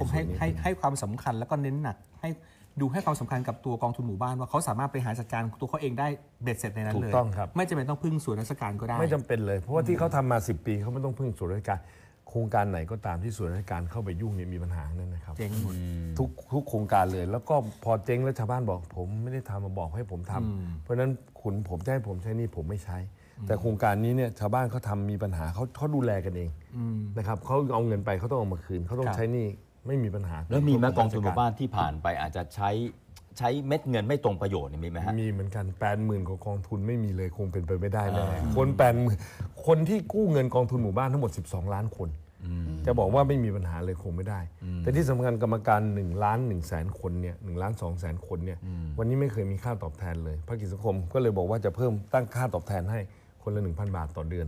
ผมให้ให้ให้ความสำคัญแล้วก็เน้นหนักให้ดูให้ความสำคัญกับตัวกองทุนหมู่บ้านว่าเขาสามารถบริหารจัดการตัวเขาเองได้เบ็ดเสร็จในนั้นถูกเลยต้องครับ ไม่จำเป็นต้องพึ่งส่วนราชการก็ได้ ไม่จำเป็นเลย เพราะว่าที่เขาทำมา 10 ปีเขาไม่ต้องพึ่งส่วนราชการ โครงการไหนก็ตามที่ส่วนราชการเข้าไปยุ่งเนี่ยมีปัญหานั่นนะครับ เจ๊งหมดทุกทุกโครงการเลย แล้วก็พอเจ๊งแล้วชาวบ้านบอก ผมไม่ได้ทำมาบอกให้ผมทำเพราะฉะนั้นคุณผมจะให้ผมใช้หนี่ผมไม่ใช้ แต่โครงการนี้เนี่ยชาวบ้านเขาทำมีปัญหาเขาเขาดูแลกันเองนะครับเขาเอาเงินไปเขาต้องเอามาคืนเขาต้องครับใช้หนี่ ไม่มีปัญหาแล้วมีไหมกองทุนหรมู่บ้านที่ผ่านไปอาจจะใช้ใช้เม็ดเงินไม่ตรงประโยชน์เนี่ยมีไหมฮะมีเหมือนกัน8ปดหมื่นกว่ากองทุนไม่มีเลยคงเป็นไปไม่ได้แน่คนแปดหมื่นคนที่กู้เงินกองทุนหมู่บ้านทั้งหมด 12 ล้านคนจะบอกว่าไม่มีปัญหาเลยคงไม่ได้ แต่ที่สำคัญกรรมการ1ล้าน1แสนคนเนี่ยหล้าน2แสนคนเนี่ยวันนี้ไม่เคยมีค่าตอบแทนเลยภาคกิจสังคมก็เลยบอกว่าจะเพิ่มตั้งค่าตอบแทนให้คนละ1,000 บาทต่อเดือน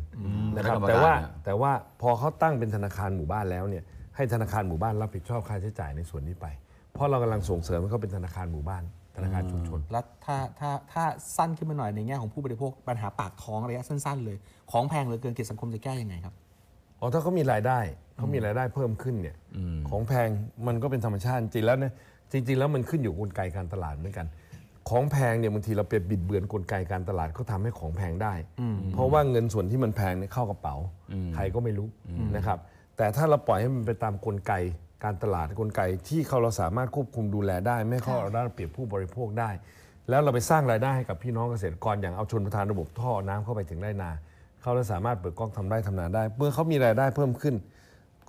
นะครับคณะกรรมการแต่ว่าเนี่ยแต่ว่าพอเขาตั้งเป็นธนาคารหมู่บ้านแล้วเนี่ย ให้ธนาคารหมู่บ้านรับผิดชอบค่าใช้จ่ายในส่วนนี้ไป เพราะเรากำลังส่งเสริมให้เขาเป็นธนาคารหมู่บ้าน ธนาคารชุมชน แล้วถ้าถ้าถ้าสั้นขึ้นมาหน่อยในแง่ของผู้บริโภคปัญหาปากท้องระยะสั้นๆ เลย ของแพงเหลือเกินกิจสังคมจะแก้ยังไงครับ อ๋อถ้าเขามีรายได้เขามีรายได้เพิ่มขึ้นเนี่ยของแพงมันก็เป็นธรรมชาติจริงแล้วเนี่ยจริง ๆ แล้วมันขึ้นอยู่กลไกการตลาดเหมือนกัน ของแพงเนี่ยบางทีเราไปบิดเบือนกลไกการตลาดเขาทำให้ของแพงได้ เพราะว่าเงินส่วนที่มันแพงเนี่ยเข้ากระเป๋าใครก็ไม่รู้นะครับ แต่ถ้าเราปล่อยให้มันไปตามกลไก การตลาดกลไกที่เขาเราสามารถควบคุมดูแลได้ ไม่ให้เขาเอาได้เปรียบผู้บริโภคได้ แล้วเราไปสร้างรายได้ให้กับพี่น้องเกษตรกรอย่างเอาชนประทานระบบท่อน้ำเข้าไปถึงไรนา เขาจะสามารถเปิดกล้องทำไร่ทำนาได้เมื่อเขามีรายได้เพิ่มขึ้น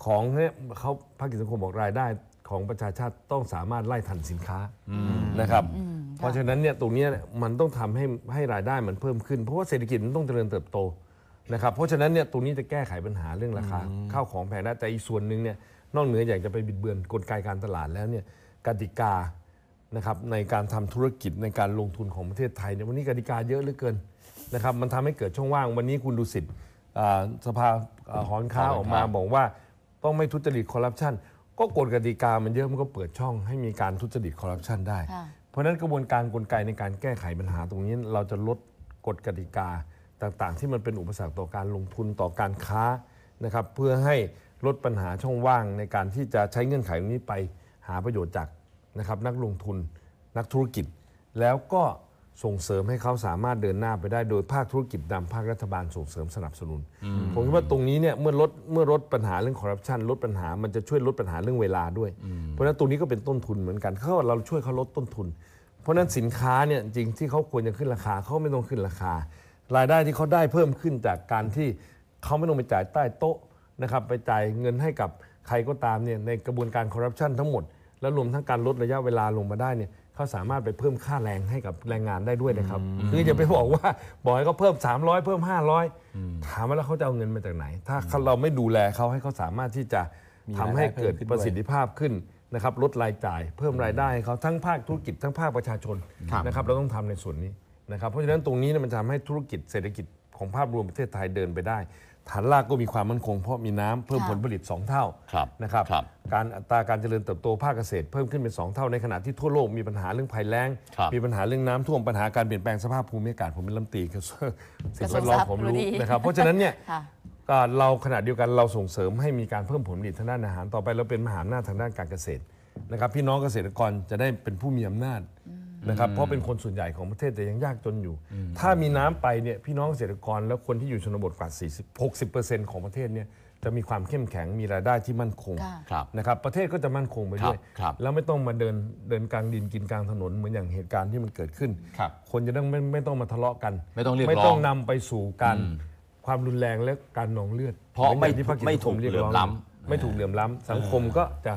ของเนี่ยเขาภาคกิจสังคมบอกรายได้ของประชาชาติต้องสามารถไล่ทันสินค้านะครับ เพราะฉะนั้นเนี่ยตรงเนี้ยมันต้องทำให้ให้รายได้มันเพิ่มขึ้น เพราะว่าเศรษฐกิจมันต้องเจริญเติบโต นะครับเพราะฉะนั้นเนี่ยตรงนี้จะแก้ไขปัญหาเรื่องราคาข้าวของแพงได้แต่อีกส่วนหนึ่งเนี่ยนอกเหนืออยากจะไปบิดเบือนกลไกการตลาดแล้วเนี่ยกติกานะครับในการทำธุรกิจในการลงทุนของประเทศไทยเนี่ยวันนี้กติกาเยอะเหลือเกินนะครับมันทำให้เกิดช่องว่าง วันนี้คุณดูสิทธิ์อ่าสภาอ่าหอนค้าออกมาบอกว่าต้องไม่ทุจริตคอร์รัปชันก็กฎกติกามันเยอะมันก็เปิดช่องให้มีการทุจริตคอร์รัปชันได้ค่ะเพราะฉะนั้นกระบวนการกลไกในการแก้ไขปัญหาตรงนี้เราจะลดกฎกติกา ต่างๆ ที่มันเป็นอุปสรรคต่อการลงทุนต่อการค้านะครับเพื่อให้ลดปัญหาช่องว่างในการที่จะใช้เงื่อนไขตรงนี้ไปหาประโยชน์จากนะครับนักลงทุนนักธุรกิจ แล้วก็ส่งเสริมให้เขาสามารถเดินหน้าไปได้โดยภาคธุรกิจนำภาครัฐบาลส่งเสริมสนับสนุน ผมคิดว่าตรงนี้เนี่ยเมื่อลดเมื่อลดปัญหาเรื่องคอร์รัปชันลดปัญหามันจะช่วยลดปัญหาเรื่องเวลาด้วย เพราะฉะนั้นตรงนี้ก็เป็นต้นทุนเหมือนกันเขาเราช่วยเขาลดต้นทุน เพราะฉะนั้นสินค้าเนี่ยจริงที่เขาควรจะขึ้นราคาเขาไม่ต้องขึ้นราคา รายได้ที่เขาได้เพิ่มขึ้นจากการที่เขาไม่ต้องไปจ่ายใต้โต๊ะนะครับไปจ่ายเงินให้กับใครก็ตามเนี่ยในกระบวนการคอร์รัปชันทั้งหมด แล้วรวมทั้งการลดระยะเวลาลงมาได้เนี่ยเขาสามารถไปเพิ่มค่าแรงให้กับแรงงานได้ด้วยนะครับ คืออย่าไปบอกว่าบอกให้เขาเพิ่ม 300 เพิ่ม 500 ถามว่าแล้วเขาจะเอาเงินมาจากไหน ถ้าเราไม่ดูแลเขาให้เขาสามารถที่จะมีทำให้เกิดรายได้เพิ่มขึ้นด้วยประสิทธิภาพขึ้นนะครับลดรายจ่าย เพิ่มรายได้ให้เขาทั้งภาคธุรกิจทั้งภาคประชาชนครับนะครับเราต้องทำในส่วนนี้ นะครับเพราะฉะนั้นตรงนี้เนี่ยมันจะทำให้ธุรกิจเศรษฐกิจของภาพรวมประเทศไทยเดินไปได้ ฐานรากก็มีความมั่นคงเพราะมีน้ำเพิ่มค่ะผลผลิต 2 เท่าครับนะครับครับการอัตราการเจริญเติบโตภาคเกษตรเพิ่มขึ้นเป็น 2 เท่าในขณะที่ทั่วโลกมีปัญหาเรื่องภัยแล้ง ครับมีปัญหาเรื่องน้ำท่วมปัญหาการเปลี่ยนแปลงสภาพภูมิอากาศผมเป็นรัฐมนตรีกระทรวงสิ่งแวดล้อมผมรู้กระทรวงทรัพย์รู้ดีนะครับเพราะฉะนั้นเนี่ย ค่ะ ก็เราขณะเดียวกันเราส่งเสริมให้มีการเพิ่มผลผลิตทางด้านอาหารต่อไปเราเป็นมหาอำนาจทางด้านการเกษตรนะครับพี่น้องเกษตรกรจะได้เป็นผู้มีอำนาจ นะครับเพราะเป็นคนส่วนใหญ่ของประเทศแต่ยังยากจนอยู่ ถ้ามีน้ำไปเนี่ยพี่น้องเกษตรกรแล้วคนที่อยู่ชนบทกว่า 40 60%ของประเทศเนี่ยจะมีความเข้มแข็งมีรายได้ที่มั่นคงค่ะครับนะครับประเทศก็จะมั่นคงไปด้วยครับครับแล้วไม่ต้องมาเดินเดินกลางดินกินกลางถนนเหมือนอย่างเหตุการณ์ที่มันเกิดขึ้นครับคนจะต้องไม่ไม่ต้องมาทะเลาะกัน ไม่ต้องเรียกไม่ร้ต้อองงนำไปสู่การความรุนแรงและการนองเลือด เพราะหอนอย่างที่พคไม่ถูกสังครียเหลื่อมร้งล้ำไม่ถูกเหลื่อมล้ำสังคมก็จะ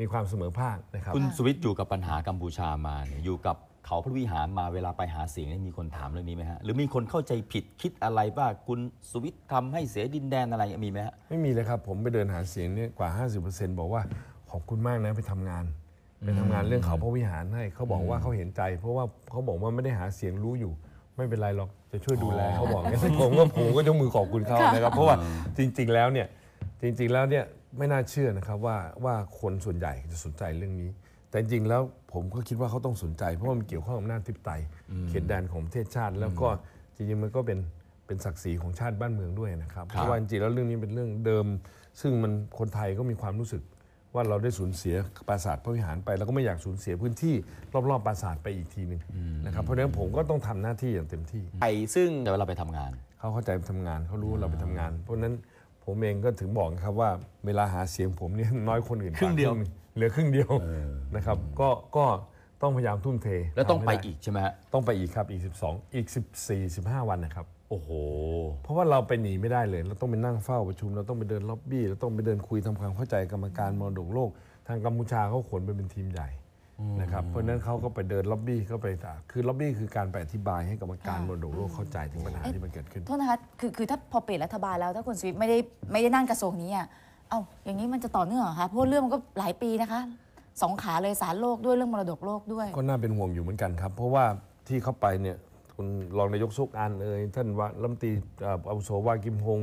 มีความเสมอภาคนะครับคุณสุวิทย์อยู่กับปัญหากัมพูชามาเนี่ยอยู่กับ เขาพระวิหารมาเวลาไปหาเสียงเนี่ยมีคนถามเรื่องนี้ไหมฮะหรือมีคนเข้าใจผิดคิดอะไรว่าคุณสุวิทย์ทำให้เสียดินแดนอะไรมีไหมฮะไม่มีเลยครับ ผมไปเดินหาเสียงเนี่ยกว่า 50%บอกว่าขอบคุณมากนะไปทำงานไปทำงานเรื่องเขาพระวิหารให้เขาบอกว่าเขาเห็นใจ เพราะว่าเขาบอกว่าไม่ได้หาเสียงรู้อยู่ ไม่เป็นไรหรอกจะช่วยดูแลเขาบอกงั้นผมก็ผมก็ยกมือขอบคุณเขานะครับ เพราะว่าจริง ๆ แล้วเนี่ยจริง ๆ แล้วเนี่ยไม่น่าเชื่อนะครับว่าว่าคนส่วนใหญ่จะสนใจเรื่องนี้ แต่จริงๆแล้วผมก็คิดว่าเขาต้องสนใจ เพราะว่ามันเกี่ยวข้องกับอำนาจทิปไตยเขตแดนของประเทศชาติ แล้วก็จริงๆมันก็เป็นเป็นศักดิ์ศรีของชาติบ้านเมืองด้วยนะครับครับเพราะว่าจริงๆแล้วเรื่องนี้เป็นเรื่องเดิม ซึ่งมันคนไทยก็มีความรู้สึกว่าเราได้สูญเสียปราสาทพระวิหารไปเราก็ไม่อยากสูญเสียพื้นที่รอบๆปราสาทไปอีกทีหนึ่งนะครับเพราะฉะนั้นผมก็ต้องทำหน้าที่อย่างเต็มที่ไปซึ่งเวลาไปทำงาน เขาเข้าใจทำงานเขารู้ว่าเราไปทำงาน เพราะฉะนั้นผมเองก็ถึงบอกครับว่าเวลาหาเสียงผมเนี่ยน้อยคนอื่นครึ่งเดียว เหลือครึ่งเดียวนะครับ ก็ก็ต้องพยายามทุ่มเทแล้วต้องทำให้ไปด้อีกใช่ไหมฮะต้องไปอีกครับอีก 12 อีก 14 15 วันนะครับ โอ้โห เพราะว่าเราไปหนีไม่ได้เลย เราต้องไปนั่งเฝ้าประชุม เราต้องไปเดินล็อบบี้ เราต้องไปเดินคุยทำความเข้าใจกรรมการมรดกโลก ทางกัมพูชาเขาขนไปเป็นทีมใหญ่นะครับ เพราะฉะนั้นเขาก็ไปเดินล็อบบี้เข้าไปอะคือล็อบบี้คือการไปอธิบายให้กรรมการมรดกโลกเข้าใจถึงปัญหาที่มันเกิดขึ้น โทษนะคะ คือคือถ้าพอเปลี่ยนรัฐบาลแล้วถ้าคุณสวิตไม่ได้ไม่ได้นั่งกระทรวงนี้อะ เอ้าอย่างนี้มันจะต่อเนื่องเหรอคะเพราะเรื่องมันก็หลายปีนะคะสองขาเลยสารโลกด้วยเรื่องมรดกโลกด้วย ก็น่าเป็นห่วงอยู่เหมือนกันครับ เพราะว่าที่เข้าไปเนี่ยคุณรองนายกซุกอันเอ่ยท่านว่ารัฐมนตรีเอ่ออาวุโสวากิมฮง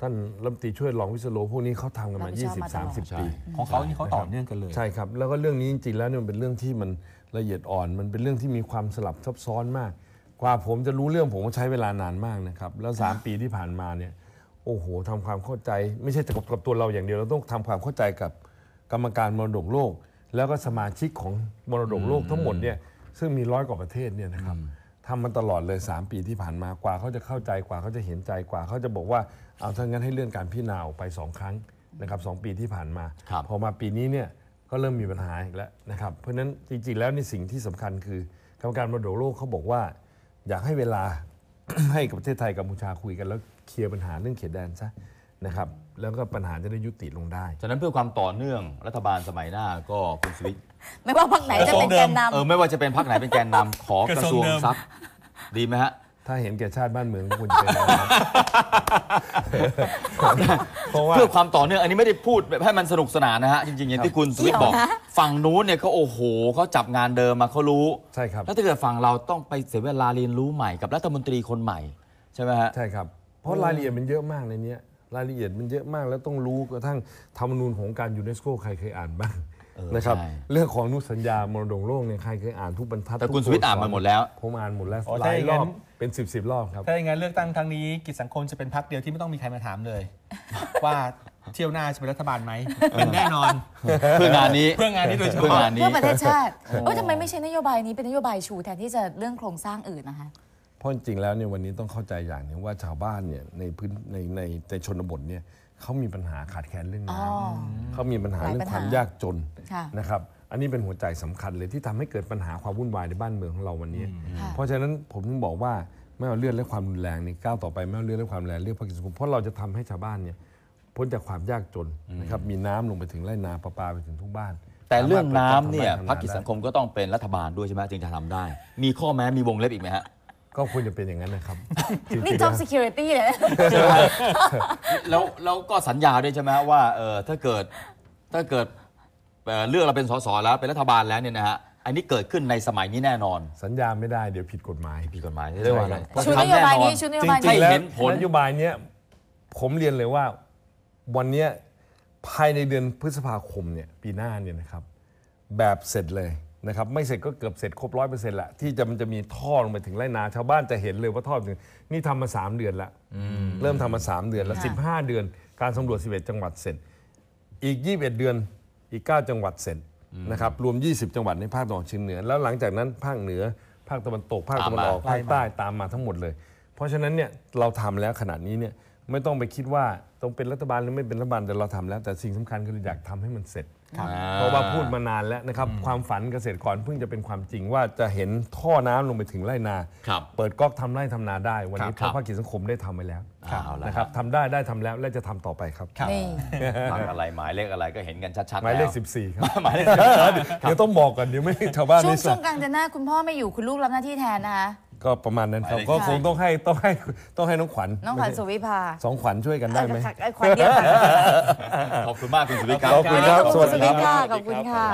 ท่านรัฐมนตรีช่วยรองวิศโลพวกนี้เขาทำกันมา รับผิดชอบมาตลอด 20 30 ปี ของเขานี่เขาต่อเนื่องกันเลย ใช่ครับ แล้วก็เรื่องนี้จริงๆแล้วเนี่ยมันเป็นเรื่องที่มันละเอียดอ่อน มันเป็นเรื่องที่มีความสลับซับซ้อนมาก กว่าผมจะรู้เรื่องผมก็ใช้เวลานานมากนะครับ แล้ว 3 ปีที่ผ่านมาเนี่ย โอ้โหทำความเข้าใจ ไม่ใช่แต่กับกับตัวเราอย่างเดียว เราต้องทำความเข้าใจกับกรรมการมรดกโลก แล้วก็สมาชิกของมรดกโลกทั้งหมดเนี่ยซึ่งมีร้อยกว่าประเทศเนี่ยนะครับทำมันตลอดเลย 3 ปีที่ผ่านมากว่าเขาจะเข้าใจกว่าเขาจะเห็นใจกว่า เขาจะบอกว่าเอาถ้างั้นให้เลื่อนการพิจารณาออกไปสองครั้งนะครับสองปีที่ผ่านมา ครับ พอมาปีนี้เนี่ยก็เริ่มมีปัญหาอีกแล้วนะครับเพราะฉะนั้นจริงๆแล้วในสิ่งที่สำคัญคือกรรมการมรดกโลกเขาบอกว่า อยากให้เวลา ให้กับประเทศไทยกัมพูชาคุยกันแล้ว เคลียร์ปัญหาเรื่องเขตแดนซะนะครับแล้วก็ปัญหาจะได้ยุติลงได้ ฉะนั้นเพื่อความต่อเนื่องรัฐบาลสมัยหน้าก็คุณสวิตไม่ว่าพรรคไหนจะเป็นแกนนำเออไม่ว่าจะเป็นพรรคไหนเป็นแกนนำขอกระทรวงกระทรวงเดิมทรัพย์ดีไหมฮะ ถ้าเห็นแก่ชาติบ้านเมืองก็ควรจะเป็นอย่างนั้นเพราะว่า เพื่อความต่อเนื่องอันนี้ไม่ได้พูดแบบให้มันสนุกสนานนะฮะ จริงๆ อย่างที่คุณสวิตบอก เกี่ยวนะ ฝั่งนู้นเนี่ยเขาโอ้โหเขาจับงานเดิมมาเขารู้ ใช่ครับ แล้วถ้าเกิดฝั่งเราต้องไปเสียเวลาเรียนรู้ใหม่กับรัฐมนตรีคนใหม่ ใช่ไหมฮะ ใช่ครับ เพราะรายละเอียดมันเยอะมากในเนี้ยรายละเอียดมันเยอะมากแล้วต้องรู้กระทั่งธรรมนูญของการยูเนสโกใครเคยอ่านบ้างเออนะครับใช่เรื่องของอนุสัญญามรดกโลกเนี่ยใครเคยอ่านทุกบรรทัดแต่คุณทุกสวิตอ่านมาหมดแล้วผมอ่านหมดแล้วอ๋อหลายถ้าอย่างรนั้อนบเป็นสิบสิบรอบครับถ้าอย่างนั้นเลือกตั้งครั้งนี้กิจสังคมจะเป็นพักเดียวที่ไม่ต้องมีใครมาถามเลย ว่าเที่ยวหน้าจะเป็นรัฐบาลไหมเป็นแน่นอน เพื่องานนี้เพื่องานนี้โดยเฉเพื่อพาะงานนี้เพื่อประเทศชาติเอ้ยทำไมไม่ใช่นโยบายนี้เป็นนโยบายชูแทนที่จะเรื่องโครงสร้างอื่นนะคะ เพราะจริงๆแล้วเนี่ยวันนี้ต้องเข้าใจอย่างหนึงว่าชาวบ้านเนี่ยในพื้นในในในชนบทเนี่ยเขามีปัญหาขาดแคลนเรื่องอ๋อน้ำเขามีปัญหาหลายเรื่อปัญงหาความยากจนค่ะ นะครับ อันนี้เป็นหัวใจสำคัญเลยที่ทำให้เกิดปัญหาความวุ่นวายในบ้านเมืองของเราวันนี้ค่ะเพราะฉะนั้นผมถึงบอกว่าไม่เอาเลือดและความรุนแรงในก้าวต่อไปไม่เอาเลือดและความรุนแรงเลือกภาคสังคมเพราะเราจะทำให้ชาวบ้านเนี่ยพ้นจากความยากจนนะครับมีน้ำลงไปถึงไร่นาประปาไปถึงทุกบ้านแต่เรื่องสามารถน้ำเนี่ยทำได้พรรคกิจสังคมก็ต้องเป็นรัฐบาลด้วยใช่ไหมจึงจะทำได้ มีข้อแม้มีวงเล็บอีกไหมฮะ ก็ควรจะเป็นอย่างนั้นนะครับจริงๆนี่แล้ว job security เลยนะแล้วแล้วก็สัญญาด้วยใช่ไหมฮะว่าเออถ้าเกิดถ้าเกิดเอ่อเลือกเราเป็นสสแล้วเป็นรัฐบาลแล้วเนี่ยนะฮะอันนี้เกิดขึ้นในสมัยนี้แน่นอนสัญญาไม่ได้เดี๋ยวผิดกฎหมายผิดกฎหมายเรียกว่าอะไรชุดนโยบายนี้ชุดนโยจบายรินี้ งๆแล้วให้เห็นผล นโยบายเนี้ยผมเรียนเลยว่าวันเนี้ยภายในเดือนพฤษภาคมเนี่ยปีหน้าเนี่ยนะครับ แบบเสร็จเลย นะครับไม่เสร็จก็เกือบเสร็จครบร้อยเปอร์เซ็นต์ละที่จะมันจะมีท่อลงไปถึงไรนา ชาวบ้านจะเห็นเลยว่าท่อถึงนี่ทำมาสามเดือนละเริ่มทำมาสามเดือนแล้วค่ะสิบห้าเดือน การสำรวจ11จังหวัดเสร็จ อีก21เดือนอีก9จังหวัดเสร็จนะครับรวม 20 จังหวัดในภาคตะวันออกเฉียงเหนือ แล้วหลังจากนั้นภาคเหนือภาคตะวันตกภาคตะวันออกตามมาภาคใต้ตามมาทั้งหมดเลย เพราะฉะนั้นเนี่ยเราทำแล้วขนาดนี้เนี่ย ไม่ต้องไปคิดว่าต้องเป็นรัฐบาลหรือไม่เป็นรัฐบาลแต่เราทำแล้ว แต่สิ่งสำคัญคืออยากทำให้มันเสร็จอ่เพราะว่าพูดมานานแล้วนะครับความฝันเกษตรกรเพิ่งจะเป็นความจริงว่าจะเห็นท่อน้ำลงไปถึงไร่นาครับเปิดก๊อกทำไร่ทำนาได้ วันนี้คเพรับราะภาคกิจสังคมได้ทำไปแล้วเอาละนะครับทำได้ได้ทำแล้วและจะทำต่อไปครับครับนี่พรรคอะไรหมายเลขอะไรก็เห็นกันชัดๆหมายเลขแว14 ครับหมายเลขเดี๋ยวต้องบอกก่อนเดี๋ยวไม่ชาวบ้านช่วงไม่ทช่ราวบงกลางเดือนหน้าคุณพ่อไม่อยู่คุณลูกรับหน้าที่แทนนะคะ ก็ประมาณนั้นครับหมายเลขก็ค่ะคงต้องให้ต้องให้ต้องให้น้องขวัญน้องขวัญสุวิภาสองขวัญช่วยกันได้ไหมเอ่อขวัญเดียวค่ะขอบคุณมากคุณสุวิทย์ครับขอบคุณครับขอบสคุวัณสสุดีวิครับค่ะขอบคุณค่ะ